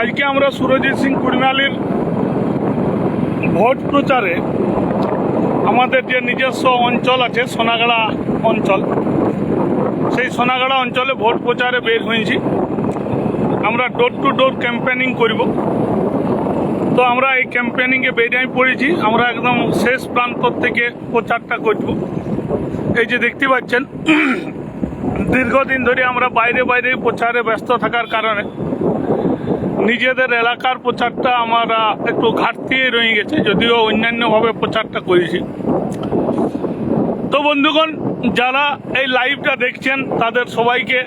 আজকে আমরা সুরজিৎ সিং কুড়মালির ভোট প্রচারে আমাদের যে নিজস্ব অঞ্চল আছে, সোনাগাড়া অঞ্চল, সেই সোনাগাড়া অঞ্চলে ভোট প্রচারে বের হয়েছি। আমরা ডোর টু ডোর ক্যাম্পেনিং করব। তো আমরা এই ক্যাম্পেনিংয়ে বেরিয়ে পড়েছি। আমরা একদম শেষ প্রান্ত থেকে প্রচারটা করব। এই যে দেখতে পাচ্ছেন, দীর্ঘদিন ধরে আমরা বাইরে বাইরে প্রচারে ব্যস্ত থাকার কারণে নিজেদের এলাকার প্রচারটা আমরা একটু ঘাটতি রয়ে গেছে, যদিও অন্যান্যভাবে প্রচারটা করেছি। তো বন্ধুগণ, যারা এই লাইভটা দেখছেন, তাদের সবাইকে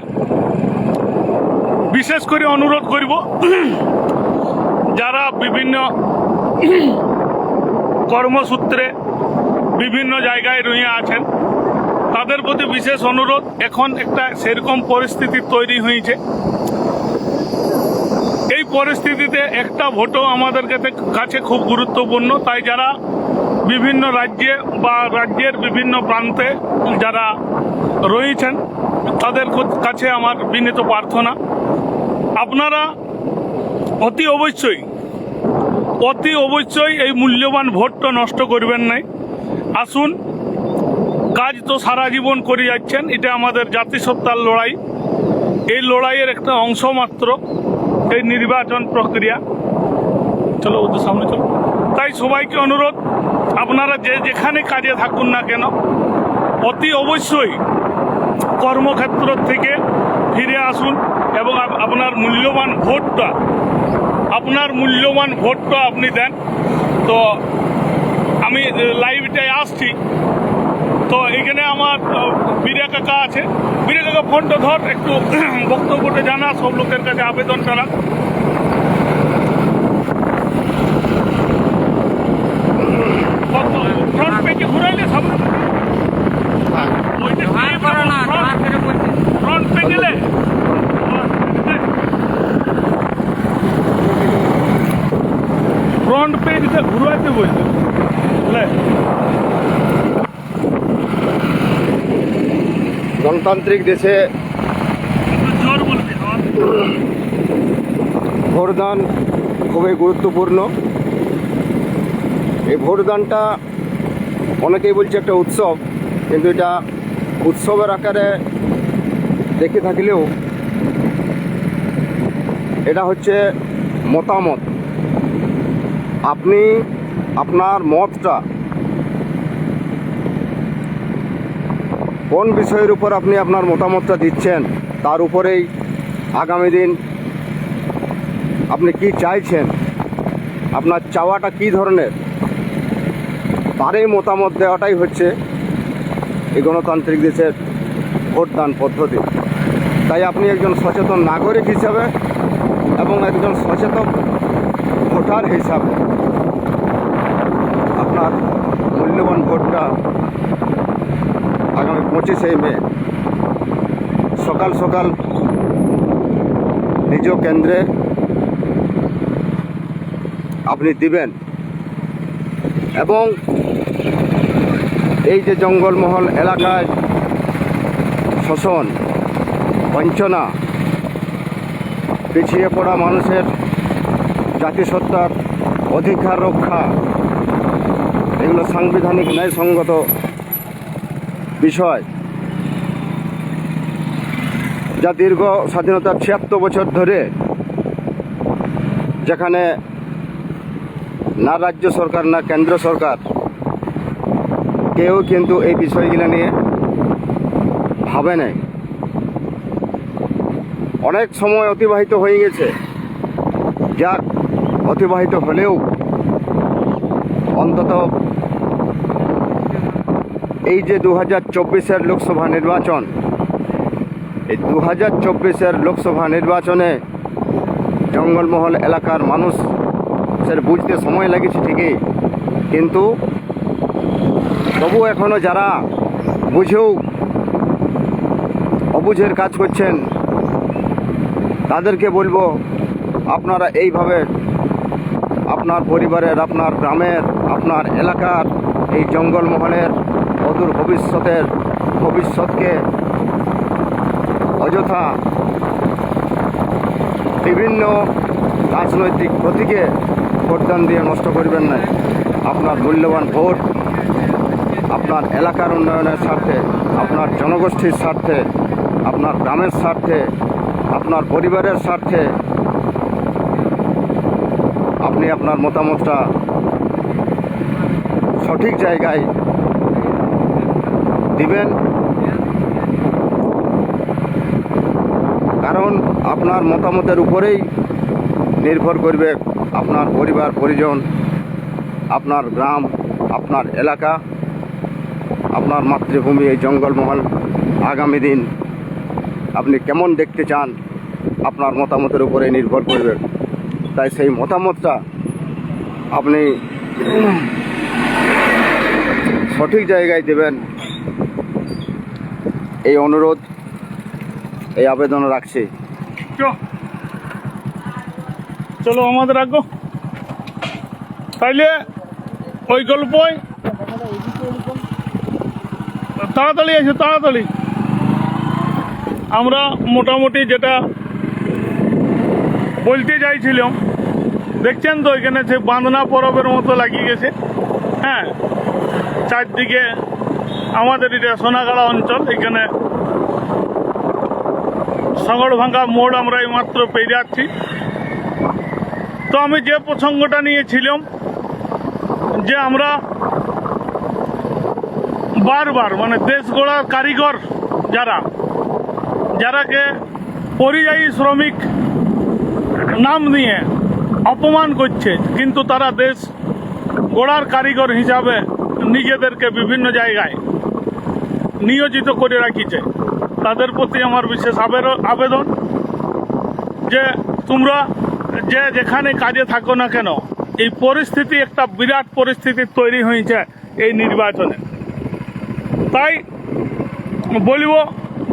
বিশেষ করে অনুরোধ করব, যারা বিভিন্ন কর্মসূত্রে বিভিন্ন জায়গায় রয়ে আছেন, তাদের প্রতি বিশেষ অনুরোধ। এখন একটা সেরকম পরিস্থিতি তৈরি হয়েছে। পরিস্থিতিতে একটা ভোটও আমাদের কাছে- খুব গুরুত্বপূর্ণ। তাই যারা বিভিন্ন রাজ্যে বা রাজ্যের বিভিন্ন প্রান্তে যারা রয়েছেন, তাদের কাছে আমার বিনীত প্রার্থনা। আপনারা অতি অবশ্যই অতি অবশ্যই এই মূল্যবান ভোটটা নষ্ট করবেন নাই। আসুন, কাজ তো সারা জীবন করে যাচ্ছেন, এটা আমাদের জাতিসত্তার লড়াই। এই লড়াইয়ের একটা অংশ মাত্র। এই নির্বাচন প্রক্রিয়া। চলো ওদের সামনে চলো। তাই সবাইকে অনুরোধ, আপনারা যে যেখানে কাজে থাকুন না কেন, অতি অবশ্যই কর্মক্ষেত্র থেকে ফিরে আসুন এবং আপনার মূল্যবান ভোটটা, আপনার মূল্যবান ভোটটা আপনি দেন। তো আমি লাইভটায় আসছি। তো এখানে আমার বীরা কাকা আছে। বীরা কাকা ফোনটা ধর একটু বক্তব্যটা জানা সব লোকের কাছে আবেদন করা গণতান্ত্রিক দেশে ভোটদান খুবই গুরুত্বপূর্ণ। এই ভোটদানটা অনেকেই বলছে একটা উৎসব, কিন্তু এটা উৎসবের আকারে দেখে থাকলেও এটা হচ্ছে মতামত। আপনি আপনার মতটা কোন বিষয়ের উপর আপনি আপনার মতামতটা দিচ্ছেন, তার উপরেই আগামী দিন আপনি কি চাইছেন, আপনার চাওয়াটা কি ধরনের, তারই মতামত দেওয়াটাই হচ্ছে এই গণতান্ত্রিক দেশের ভোটদান পদ্ধতি। তাই আপনি একজন সচেতন নাগরিক হিসাবে এবং একজন সচেতন ভোটার হিসাবে আপনার মূল্যবান ভোটটা আগামী পঁচিশে মে। সকাল সকাল নিজ কেন্দ্রে আপনি দিবেন। এবং এই যে জঙ্গলমহল এলাকায় শোষণ, বঞ্চনা, পিছিয়ে পড়া মানুষের জাতিসত্তার অধিকার রক্ষা, এগুলো সাংবিধানিক ন্যায়সঙ্গত বিষয়। যা দীর্ঘ স্বাধীনতার ছিয়াত্তর বছর ধরে যেখানে না রাজ্য সরকার, না কেন্দ্র সরকার, কেউ কিন্তু এই বিষয়গুলো নিয়ে ভাবে নাই। অনেক সময় অতিবাহিত হয়ে গেছে। যা অতিবাহিত হলেও অন্তত এই যে দু হাজার চব্বিশের লোকসভা নির্বাচন এই দু হাজার চব্বিশের লোকসভা নির্বাচনে জঙ্গলমহল এলাকার মানুষের বুঝতে সময় লেগেছে ঠিকই, কিন্তু তবু এখনও যারা বুঝেও অবুঝের কাজ করছেন, তাদেরকে বলব আপনারা এইভাবে আপনার পরিবারের, আপনার গ্রামের, আপনার এলাকার এই জঙ্গলমহলের অদূর ভবিষ্যতের, ভবিষ্যৎকে অযথা বিভিন্ন রাজনৈতিক প্রতীকে ভোটদান দিয়ে নষ্ট করবেন না। আপনার মূল্যবান ভোট, আপনার এলাকার উন্নয়নের স্বার্থে, আপনার জনগোষ্ঠীর স্বার্থে, আপনার গ্রামের স্বার্থে, আপনার পরিবারের স্বার্থে আপনি আপনার মতামতটা সঠিক জায়গায় দিবেন। কারণ আপনার মতামতের উপরেই নির্ভর করবে আপনার পরিবার, পরিজন, আপনার গ্রাম, আপনার এলাকা, আপনার মাতৃভূমি, এই জঙ্গলমহল, আগামী দিন আপনি কেমন দেখতে চান আপনার মতামতের উপরে নির্ভর করবে। তাই সেই মতামতটা আপনি সঠিক জায়গায় দেবেন। এই অনুরোধ এই আবেদন রাখছি। চলো আমাদের আগ্রহ। তাইলে ওই গল্পই। তাড়াতাড়ি আছে তাড়াতাড়ি। আমরা মোটামুটি যেটা বলতে চাইছিলাম, দেখছেন তো এখানে সে বাঁধনা পরবের মতো লাগিয়ে গেছে। হ্যাঁ চারদিকে আমাদের এটা সোনাগাড়া অঞ্চল, এখানে ভাঙ্গা মোড় আমরা এই মাত্র পেয়ে যাচ্ছি। তো আমি যে প্রসঙ্গটা নিয়েছিলাম, যে আমরা বারবার মানে দেশ গড়ার কারিগর যারা, যারাকে পরিযায়ী শ্রমিক নাম নিয়ে অপমান করছে, কিন্তু তারা দেশ গড়ার কারিগর হিসাবে নিজেদেরকে বিভিন্ন জায়গায় নিয়োজিত করে রাখিছে। তাদের প্রতি আমার বিশেষ আবেদন যে তোমরা যে যেখানে কাজে থাকো না কেন, এই পরিস্থিতি একটা বিরাট পরিস্থিতি তৈরি হয়েছে এই নির্বাচনে। তাই বলব,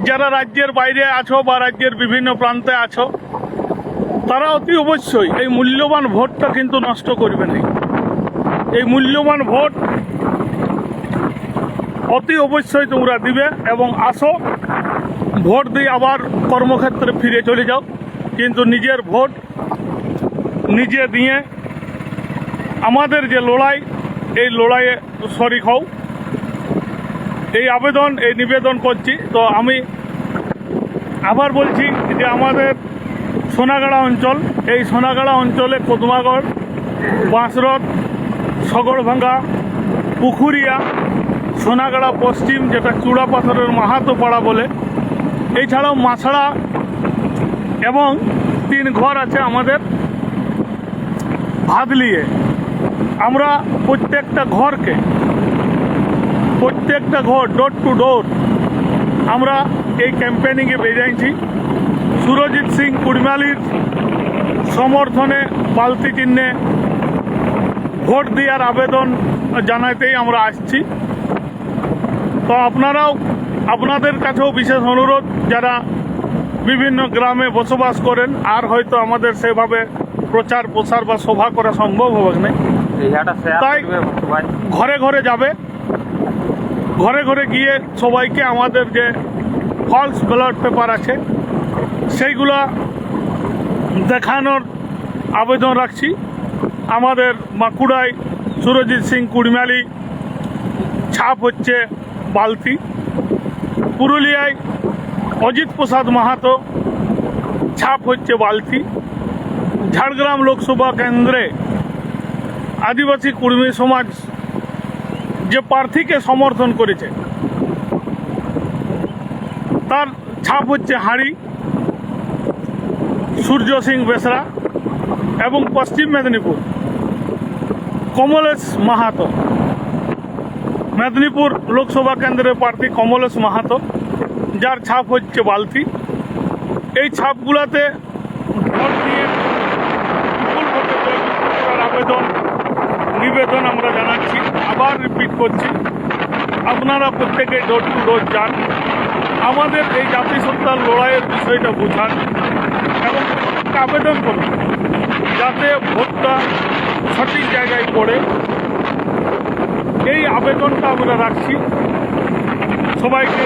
যারা রাজ্যের বাইরে আছো বা রাজ্যের বিভিন্ন প্রান্তে আছো, তারা অতি অবশ্যই এই মূল্যবান ভোটটা কিন্তু নষ্ট করবে না। এই মূল্যবান ভোট অতি অবশ্যই তোমরা দিবে এবং আসো। ভোট দিয়ে আবার কর্মক্ষেত্রে ফিরে চলে যাও। কিন্তু নিজের ভোট নিজে দিয়ে আমাদের যে লড়াই, এই লড়াইয়ে শরিক হও। এই আবেদন, এই নিবেদন করছি। তো আমি আবার বলছি যে আমাদের সোনাগাড়া অঞ্চল, এই সোনাগাড়া অঞ্চলে কদমাগড় বাঁশরথ সগড়ভাঙ্গা, পুখুরিয়া, সোনাগাড়া পশ্চিম, যেটা চূড়া পাথরের মাহাতো পাড়া বলে এছাড়াও মাছড়া এবং তিন ঘর আছে আমাদের ভাদলিয়ে আমরা প্রত্যেকটা ঘরকে, প্রত্যেকটা ঘর ডোর টু ডোর আমরা এই ক্যাম্পেনিংয়ে বেজাইছি সুরজিৎ সিং কুড়মালির সমর্থনে বালতি চিহ্নে ভোট দেওয়ার আবেদন জানাইতেই আমরা আসছি। তো আপনারাও আপনাদের কাছেও বিশেষ অনুরোধ যারা বিভিন্ন গ্রামে বসবাস করেন আর হয়তো আমাদের সেভাবে প্রচার প্রসার বা সভা করা সম্ভব হবে না। তাই ঘরে ঘরে যাবে। ঘরে ঘরে গিয়ে সবাইকে আমাদের যে ফলস ব্যালট পেপার আছে সেইগুলা দেখানোর আবেদন রাখছি। আমাদের বাঁকুড়ায় সুরজিৎ সিং কুড়মালি ছাপ হচ্ছে বালতি, পুরুলিয়ায় অজিত প্রসাদ মাহাতো, ছাপ হচ্ছে বালতি। ঝাড়গ্রাম লোকসভা কেন্দ্রে আদিবাসী কুর্মী সমাজ যে প্রার্থীকে সমর্থন করেছে, তার ছাপ হচ্ছে হাঁড়ি, সূর্য সিং বেসরা এবং পশ্চিম মেদিনীপুর। কমলেশ মাহাতো। মেদিনীপুর লোকসভা কেন্দ্রের প্রার্থী কমলেশ মাহাতো, যার ছাপ হচ্ছে বালতি। এই ছাপগুলাতে ভোট দিয়ে আবেদন, নিবেদন আমরা জানাচ্ছি, আবার রিপিট করছি। আপনারা প্রত্যেকে ডোর টু ডোর যান, আমাদের এই জাতিসত্তার লড়াইয়ের বিষয়টা বোঝান এবং আবেদন করুন, যাতে ভোটটা সঠিক জায়গায় পড়ে। এই আবেদনটা আমরা রাখছি। সবাইকে